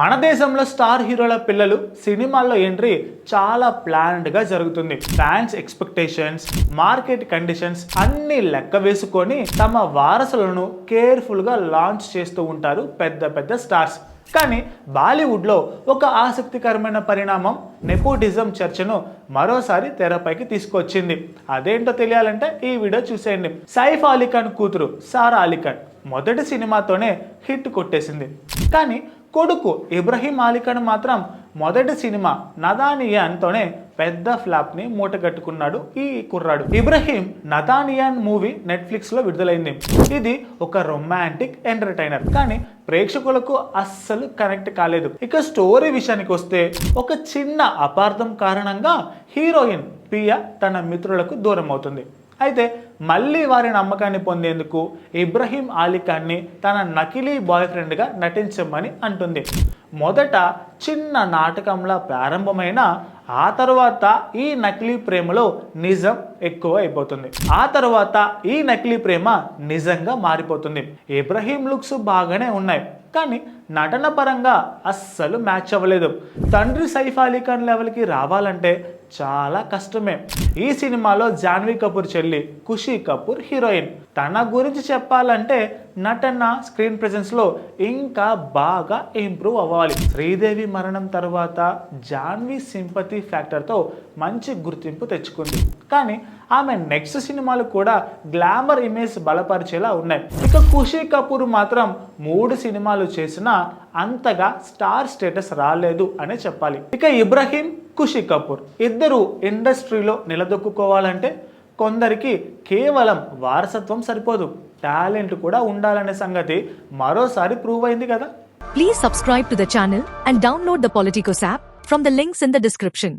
మన దేశంలో స్టార్ హీరోల పిల్లలు సినిమాల్లో ఎంట్రీ చాలా ప్లాన్డ్గా జరుగుతుంది. ఫ్యాన్స్ ఎక్స్పెక్టేషన్స్ మార్కెట్ కండిషన్స్ అన్ని లెక్క వేసుకొని తమ వారసులను కేర్ఫుల్గా లాంచ్ చేస్తూ ఉంటారు పెద్ద పెద్ద స్టార్స్. కానీ బాలీవుడ్లో ఒక ఆసక్తికరమైన పరిణామం నెపోటిజం చర్చను మరోసారి తెరపైకి తీసుకొచ్చింది. అదేంటో తెలియాలంటే ఈ వీడియో చూసేయండి. సైఫ్ అలీఖాన్ కూతురు సారా అలీఖాన్ మొదటి సినిమాతోనే హిట్ కొట్టేసింది. కానీ కొడుకు ఇబ్రహీం అలీఖాన్ మాత్రం మొదటి సినిమా నదానియాన్తోనే పెద్ద ఫ్లాప్ని మూటగట్టుకున్నాడు ఈ కుర్రాడు. ఇబ్రహీం నదానియాన్ మూవీ నెట్ఫ్లిక్స్లో విడుదలైంది. ఇది ఒక రొమాంటిక్ ఎంటర్టైనర్. కానీ ప్రేక్షకులకు అస్సలు కనెక్ట్ కాలేదు. ఇక స్టోరీ విషయానికి వస్తే ఒక చిన్న అపార్థం కారణంగా హీరోయిన్ పియా తన మిత్రులకు దూరం అవుతుంది అయితే మళ్ళీ వారి నమ్మకాన్ని పొందేందుకు ఇబ్రహీం ఆలిఖాన్ని తన నకిలీ బాయ్ ఫ్రెండ్గా నటించమని అంటుంది. మొదట చిన్న నాటకంలా ప్రారంభమైన ఆ తర్వాత ఈ నకిలీ ప్రేమలో నిజం ఎక్కువ అయిపోతుంది ఆ తర్వాత ఈ నకిలీ ప్రేమ నిజంగా మారిపోతుంది. ఇబ్రహీం లుక్స్ బాగానే ఉన్నాయి కానీ నటన పరంగా అస్సలు మ్యాచ్ అవ్వలేదు. తండ్రి సైఫ్ అలీ ఖాన్ లెవెల్కి రావాలంటే చాలా కష్టమే. ఈ సినిమాలో జాన్వీ కపూర్ చెల్లి ఖుషి కపూర్ హీరోయిన్. తన గురించి చెప్పాలంటే నటన స్క్రీన్ ప్రెజెన్స్లో ఇంకా బాగా ఇంప్రూవ్ అవ్వాలి. శ్రీదేవి మరణం తర్వాత జాన్వీ సింపతి ఫ్యాక్టర్తో మంచి గుర్తింపు తెచ్చుకుంది. కానీ ఆమె నెక్స్ట్ సినిమాలు కూడా గ్లామర్ ఇమేజ్ బలపరిచేలా ఉన్నాయి. ఇక ఖుషీ కపూర్ మాత్రం మూడు సినిమాలు చేసినా అంతగా స్టార్ స్టేటస్ రాలేదు అనే చెప్పాలి. ఇక ఇబ్రహీం ఖుషీ కపూర్. ఇద్దరు ఇండస్ట్రీలో నిలదొక్కుకోవాలంటే కొందరికి కేవలం వారసత్వం సరిపోదు. టాలెంట్ కూడా ఉండాలనే సంగతి మరోసారి ప్రూవ్ అయింది కదా. Please subscribe to the and download the Politicos app from the links in the description